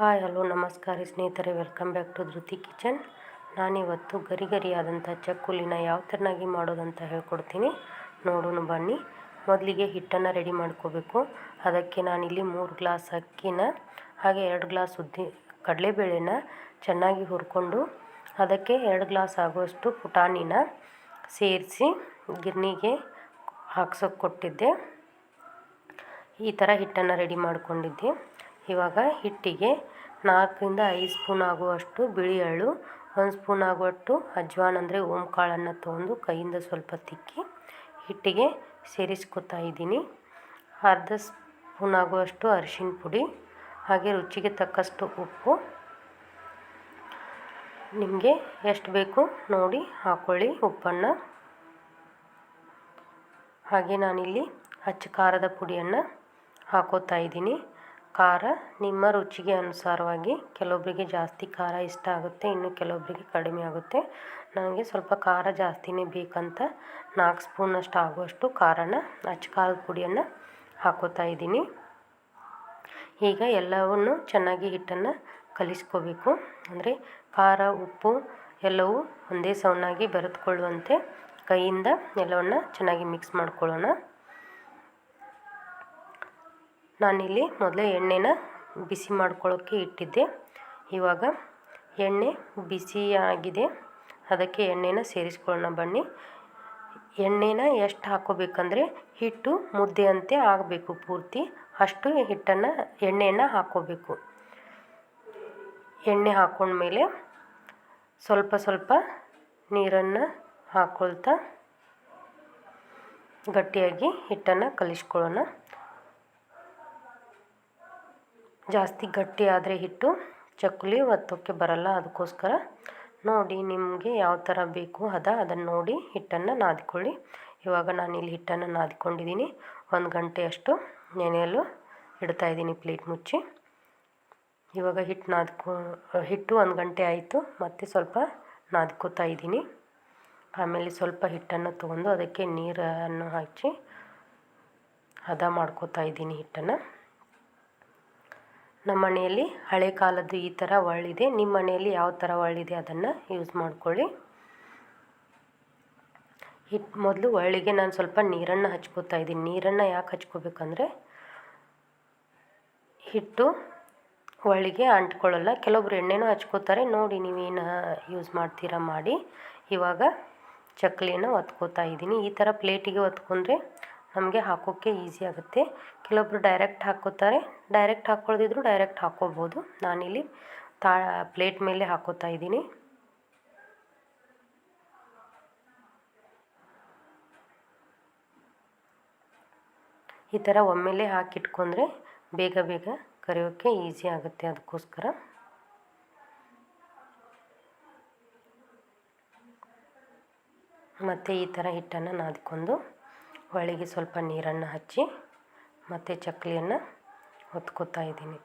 Hi, hello, ನಮಸ್ಕಾರ ಸ್ನೇಹಿತರೆ. Welcome back to Dhriti kitchen. ನಾನಿವತ್ತು ಗರಿ ಗರಿಯಾದಂಥ ಚಕ್ಕುಲಿನ ಯಾವ ಥರನಾಗಿ ಮಾಡೋದಂತ ಹೇಳ್ಕೊಡ್ತೀನಿ. ನೋಡೋಣ, ಬನ್ನಿ. ಮೊದಲಿಗೆ ಹಿಟ್ಟನ್ನು ರೆಡಿ ಮಾಡ್ಕೋಬೇಕು. ಅದಕ್ಕೆ ನಾನಿಲ್ಲಿ ಮೂರು ಗ್ಲಾಸ್ ಅಕ್ಕಿನ, ಹಾಗೆ ಎರಡು ಗ್ಲಾಸ್ ಉದ್ದಿ, ಕಡಲೆಬೇಳೆನ ಚೆನ್ನಾಗಿ ಹುರ್ಕೊಂಡು, ಅದಕ್ಕೆ ಎರಡು ಗ್ಲಾಸ್ ಆಗುವಷ್ಟು ಪುಟಾಣಿನ ಸೇರಿಸಿ ಗಿರ್ನಿಗೆ ಹಾಕ್ಸೋಕೆ ಕೊಟ್ಟಿದ್ದೆ. ಈ ಥರ ಹಿಟ್ಟನ್ನು ರೆಡಿ ಮಾಡ್ಕೊಂಡಿದ್ದೆ. ಇವಾಗ ಹಿಟ್ಟಿಗೆ ನಾಲ್ಕರಿಂದ ಐದು ಸ್ಪೂನ್ ಆಗುವಷ್ಟು ಬಿಳಿ ಎಳ್ಳು, ಒಂದು ಸ್ಪೂನ್ ಆಗುವಷ್ಟು ಅಜ್ವಾನ್ ಅಂದರೆ ಓಂ ಕಾಳನ್ನು ತೊಗೊಂಡು ಕೈಯಿಂದ ಸ್ವಲ್ಪ ತಿಕ್ಕಿ ಹಿಟ್ಟಿಗೆ ಸೇರಿಸ್ಕೊತಾ ಇದ್ದೀನಿ. ಅರ್ಧ ಸ್ಪೂನ್ ಆಗುವಷ್ಟು ಅರಿಶಿನ ಪುಡಿ, ಹಾಗೆ ರುಚಿಗೆ ತಕ್ಕಷ್ಟು ಉಪ್ಪು. ನಿಮಗೆ ಎಷ್ಟು ಬೇಕು ನೋಡಿ ಹಾಕ್ಕೊಳ್ಳಿ ಉಪ್ಪನ್ನು. ಹಾಗೆ ನಾನಿಲ್ಲಿ ಅಚ್ಚ ಖಾರದ ಪುಡಿಯನ್ನು ಹಾಕೋತಾ ಇದ್ದೀನಿ. ಖಾರ. ನಿಮ್ಮ ರುಚಿಗೆ ಅನುಸಾರವಾಗಿ ಕೆಲವೊಬ್ಬರಿಗೆ ಜಾಸ್ತಿ ಖಾರ ಇಷ್ಟ ಆಗುತ್ತೆ, ಇನ್ನು ಕೆಲವೊಬ್ಬರಿಗೆ ಕಡಿಮೆ ಆಗುತ್ತೆ. ನನಗೆ ಸ್ವಲ್ಪ ಖಾರ ಜಾಸ್ತಿನೇ ಬೇಕಂತ ನಾಲ್ಕು ಸ್ಪೂನಷ್ಟು ಆಗುವಷ್ಟು ಖಾರನ, ಅಚ್ಚ ಖಾರದ ಪುಡಿಯನ್ನು ಹಾಕೋತಾ ಇದ್ದೀನಿ. ಈಗ ಎಲ್ಲವನ್ನು ಚೆನ್ನಾಗಿ ಹಿಟ್ಟನ್ನು ಕಲಿಸ್ಕೋಬೇಕು. ಅಂದರೆ ಖಾರ, ಉಪ್ಪು ಎಲ್ಲವೂ ಒಂದೇ ಸೌನಾಗಿ ಬೆರೆತ್ಕೊಳ್ಳುವಂತೆ ಕೈಯಿಂದ ಎಲ್ಲವನ್ನು ಚೆನ್ನಾಗಿ ಮಿಕ್ಸ್ ಮಾಡ್ಕೊಳ್ಳೋಣ. ನಾನಿಲ್ಲಿ ಮೊದಲೇ ಎಣ್ಣೆನ ಬಿಸಿ ಮಾಡ್ಕೊಳ್ಳೋಕ್ಕೆ ಇಟ್ಟಿದ್ದೆ. ಇವಾಗ ಎಣ್ಣೆ ಬಿಸಿಯಾಗಿದೆ ಅದಕ್ಕೆ ಎಣ್ಣೆನ ಸೇರಿಸ್ಕೊಳ್ಳೋಣ ಬನ್ನಿ. ಎಣ್ಣೆನ ಎಷ್ಟು ಹಾಕೋಬೇಕಂದ್ರೆ ಹಿಟ್ಟು ಮುದ್ದೆಯಂತೆ ಆಗಬೇಕು ಪೂರ್ತಿ. ಅಷ್ಟು ಹಿಟ್ಟನ್ನು ಎಣ್ಣೆಯನ್ನು ಹಾಕೋಬೇಕು. ಎಣ್ಣೆ ಹಾಕೊಂಡ್ಮೇಲೆ ಸ್ವಲ್ಪ ಸ್ವಲ್ಪ ನೀರನ್ನು ಹಾಕೊಳ್ತಾ ಗಟ್ಟಿಯಾಗಿ ಹಿಟ್ಟನ್ನು ಕಲಿಸ್ಕೊಳ್ಳೋಣ. ಜಾಸ್ತಿ ಗಟ್ಟಿ ಆದರೆ ಹಿಟ್ಟು, ಚಕ್ಕುಲಿ ಒತ್ತೋಕ್ಕೆ ಬರಲ್ಲ. ಅದಕ್ಕೋಸ್ಕರ ನೋಡಿ ನಿಮಗೆ ಯಾವ ಥರ ಬೇಕು ಹದ ಅದನ್ನು ನೋಡಿ ಹಿಟ್ಟನ್ನು ನಾದಿಕೊಳ್ಳಿ. ಇವಾಗ ನಾನು ಇಲ್ಲಿ ಹಿಟ್ಟನ್ನು ನಾದಿಕೊಂಡಿದ್ದೀನಿ. ಒಂದು ಗಂಟೆಯಷ್ಟು ನೆನೆಯಲು ಇಡ್ತಾಯಿದ್ದೀನಿ ಪ್ಲೇಟ್ ಮುಚ್ಚಿ. ಇವಾಗ ಹಿಟ್ಟು ನಾದ್ಕೊ, ಹಿಟ್ಟು ಒಂದು ಗಂಟೆ ಆಯಿತು. ಮತ್ತು ಸ್ವಲ್ಪ ನಾದ್ಕೋತಾ ಇದ್ದೀನಿ. ಆಮೇಲೆ ಸ್ವಲ್ಪ ಹಿಟ್ಟನ್ನು ತೊಗೊಂಡು ಅದಕ್ಕೆ ನೀರನ್ನು ಹಚ್ಚಿ ಹದ ಮಾಡ್ಕೋತಾ ಇದ್ದೀನಿ ಹಿಟ್ಟನ್ನು. ನಮ್ಮ ಮನೆಯಲ್ಲಿ ಹಳೆ ಕಾಲದ್ದು ಈ ಥರ ಒಳ್ಳಿದೆ. ನಿಮ್ಮ ಮನೆಯಲ್ಲಿ ಯಾವ ಥರ ಒಳ್ಳಿದೆ ಅದನ್ನು ಯೂಸ್ ಮಾಡ್ಕೊಳ್ಳಿ. ಹಿಟ್ಟು ಮೊದಲು ಒಳ್ಳಿಗೆ ನಾನು ಸ್ವಲ್ಪ ನೀರನ್ನು ಹಚ್ಕೋತಾ ಇದ್ದೀನಿ. ನೀರನ್ನು ಯಾಕೆ ಹಚ್ಕೋಬೇಕಂದ್ರೆ, ಹಿಟ್ಟು ಒಳ್ಳಿಗೆ ಅಂಟ್ಕೊಳ್ಳಲ್ಲ. ಕೆಲವೊಬ್ರು ಎಣ್ಣೆನೂ ಹಚ್ಕೋತಾರೆ. ನೋಡಿ ನೀವೇನು ಯೂಸ್ ಮಾಡ್ತೀರಾ ಮಾಡಿ. ಇವಾಗ ಚಕ್ಲಿನ ಒತ್ಕೋತಾ ಇದ್ದೀನಿ. ಈ ಥರ ಪ್ಲೇಟಿಗೆ ಒತ್ಕೊಂಡ್ರೆ ನಮಗೆ ಹಾಕೋಕ್ಕೆ ಈಸಿ ಆಗುತ್ತೆ. ಕೆಲವೊಬ್ಬರು ಡೈರೆಕ್ಟ್ ಹಾಕೋತಾರೆ. ಡೈರೆಕ್ಟ್ ಹಾಕ್ಕೊಳ್ದಿದ್ರು ಡೈರೆಕ್ಟ್ ಹಾಕ್ಕೋಬೋದು ನಾನಿಲ್ಲಿ ತಾ ಪ್ಲೇಟ್ ಮೇಲೆ ಹಾಕೋತಾ ಇದ್ದೀನಿ. ಈ ಥರ ಒಮ್ಮೆಲೆ ಹಾಕಿಟ್ಕೊಂಡ್ರೆ ಬೇಗ ಬೇಗ ಕರೆಯೋಕ್ಕೆ ಈಸಿ ಆಗುತ್ತೆ ಅದಕ್ಕೋಸ್ಕರ. ಮತ್ತು ಈ ಥರ ಹಿಟ್ಟನ್ನು ನಾದ್ಕೊಂಡು ಒಳಗೆ ಸ್ವಲ್ಪ ನೀರನ್ನು ಹಚ್ಚಿ ಮತ್ತು ಚಕ್ಕಲಿಯನ್ನು ಹೊತ್ಕೊಳ್ತಾ ಇದ್ದೀನಿ.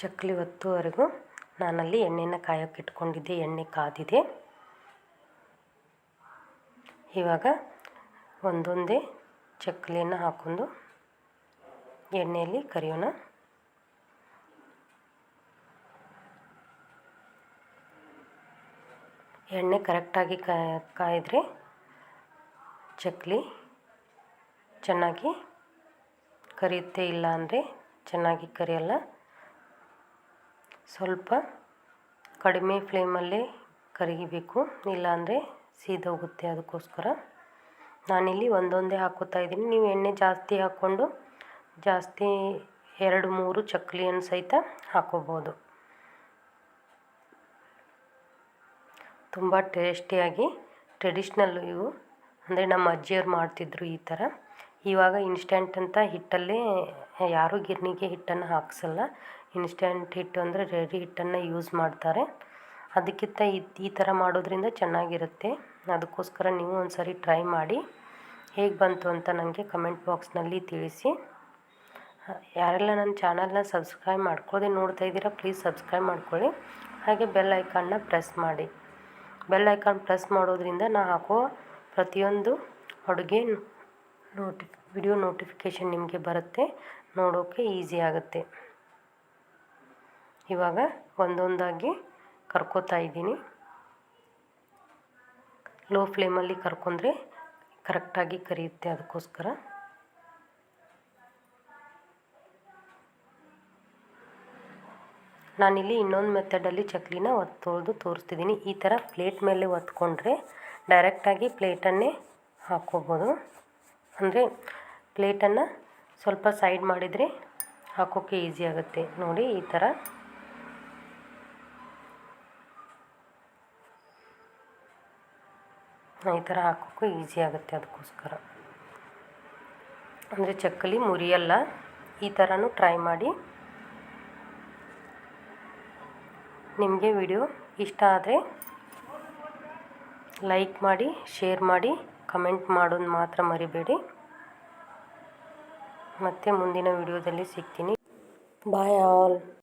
ಚಕ್ಕಲಿ ಹೊತ್ತುವರೆಗೂ ನಾನಲ್ಲಿ ಎಣ್ಣೆನ ಕಾಯೋಕೆ ಇಟ್ಕೊಂಡಿದ್ದೆ, ಎಣ್ಣೆ ಕಾದಿದೆ. ಇವಾಗ ಒಂದೊಂದೇ ಚಕ್ಕುಲಿಯನ್ನು ಹಾಕೊಂಡು ಎಣ್ಣೆಯಲ್ಲಿ ಕರಿಯೋಣ. ಎಣ್ಣೆ ಕರೆಕ್ಟಾಗಿ ಕಾಯಿದ್ರೆ ಚಕ್ಕಲಿ ಚೆನ್ನಾಗಿ ಕರಿಯುತ್ತೆ ಇಲ್ಲ ಅಂದರೆ ಚೆನ್ನಾಗಿ ಕರಿಯಲ್ಲ. ಸ್ವಲ್ಪ ಕಡಿಮೆ ಫ್ಲೇಮಲ್ಲೇ ಕರಿಬೇಕು ಇಲ್ಲಾಂದರೆ ಸೀದೋಗುತ್ತೆ ಅದಕ್ಕೋಸ್ಕರ. ನಾನಿಲ್ಲಿ ಒಂದೊಂದೇ ಹಾಕೋತಾ ಇದ್ದೀನಿ. ನೀವು ಎಣ್ಣೆ ಜಾಸ್ತಿ ಹಾಕ್ಕೊಂಡು ಜಾಸ್ತಿ ಎರಡು, ಮೂರು ಚಕ್ಲಿಯನ್ನು ಸಹಿತ ಹಾಕೋಬೋದು. ತುಂಬ ಟೇಸ್ಟಿಯಾಗಿ ಟ್ರೆಡಿಷ್ನಲ್ ಇವು. ಅಂದರೆ ನಮ್ಮ ಅಜ್ಜಿಯವ್ರು ಮಾಡ್ತಿದ್ರು ಈ ಥರ. ಇವಾಗ ಇನ್ಸ್ಟೆಂಟ್ ಅಂತ ಹಿಟ್ಟಲ್ಲೇ ಯಾರೂ ಗಿರ್ನಿಗೆ ಹಿಟ್ಟನ್ನು ಹಾಕ್ಸಲ್ಲ. ಇನ್ಸ್ಟೆಂಟ್ ಹಿಟ್ಟು ಅಂದರೆ ರೆಡಿ ಹಿಟ್ಟನ್ನು ಯೂಸ್ ಮಾಡ್ತಾರೆ. ಅದಕ್ಕಿಂತ ಈ ಥರ ಮಾಡೋದ್ರಿಂದ ಚೆನ್ನಾಗಿರುತ್ತೆ. ಅದಕ್ಕೋಸ್ಕರ ನೀವು ಒಂದು ಸರಿ ಟ್ರೈ ಮಾಡಿ. ಹೇಗೆ ಬಂತು ಅಂತ ನನಗೆ ಕಮೆಂಟ್ ಬಾಕ್ಸ್ನಲ್ಲಿ ತಿಳಿಸಿ. ಯಾರೆಲ್ಲ ನನ್ನ ಚಾನಲ್ನ ಸಬ್ಸ್ಕ್ರೈಬ್ ಮಾಡ್ಕೊಳ್ಳದೆ ನೋಡ್ತಾ ಇದ್ದೀರಾ, ಪ್ಲೀಸ್ ಸಬ್ಸ್ಕ್ರೈಬ್ ಮಾಡ್ಕೊಳ್ಳಿ. ಹಾಗೆ ಬೆಲ್ ಐಕಾನ್ನ ಪ್ರೆಸ್ ಮಾಡಿ. ಬೆಲ್ ಐಕಾನ್ ಪ್ರೆಸ್ ಮಾಡೋದ್ರಿಂದ ನಾ ಹಾಕೋ ಪ್ರತಿಯೊಂದು ಅಡುಗೆ ನೋಟಿ, ವಿಡಿಯೋ ನೋಟಿಫಿಕೇಷನ್ ನಿಮಗೆ ಬರುತ್ತೆ. ನೋಡೋಕ್ಕೆ ಈಸಿ ಆಗುತ್ತೆ. ಇವಾಗ ಒಂದೊಂದಾಗಿ ಕರ್ಕೋತಾ ಇದ್ದೀನಿ. ಲೋ ಫ್ಲೇಮಲ್ಲಿ ಕರ್ಕೊಂಡ್ರೆ ಕರೆಕ್ಟಾಗಿ ಕರಿಯುತ್ತೆ ಅದಕ್ಕೋಸ್ಕರ. ನಾನಿಲ್ಲಿ ಇನ್ನೊಂದು ಮೆಥಡಲ್ಲಿ ಚಕ್ಲಿನ ಒತ್ತೊಳ್ದು ತೋರಿಸ್ತಿದ್ದೀನಿ. ಈ ಥರ ಪ್ಲೇಟ್ ಮೇಲೆ ಒತ್ಕೊಂಡ್ರೆ ಡೈರೆಕ್ಟಾಗಿ ಪ್ಲೇಟನ್ನೇ ಹಾಕೋಬೋದು. ಅಂದರೆ ಪ್ಲೇಟನ್ನು ಸ್ವಲ್ಪ ಸೈಡ್ ಮಾಡಿದರೆ ಹಾಕೋಕ್ಕೆ ಈಸಿ ಆಗುತ್ತೆ. ನೋಡಿ ಈ ಥರ ಈ ಥರ ಹಾಕೋಕ್ಕೂ ಈಸಿ ಆಗುತ್ತೆ ಅದಕ್ಕೋಸ್ಕರ. ಅಂದರೆ ಚಕ್ಕಲಿ ಮುರಿಯಲ್ಲ ಈ ಥರನೂ ಟ್ರೈ ಮಾಡಿ. ನಿಮಗೆ ವಿಡಿಯೋ ಇಷ್ಟ ಆದರೆ ಲೈಕ್ ಮಾಡಿ, ಶೇರ್ ಮಾಡಿ, ಕಮೆಂಟ್ ಮಾಡೋದು ಮಾತ್ರ ಮರಿಬೇಡಿ. ಮತ್ತೆ ಮುಂದಿನ ವಿಡಿಯೋದಲ್ಲಿ ಸಿಗ್ತೀನಿ. Bye all.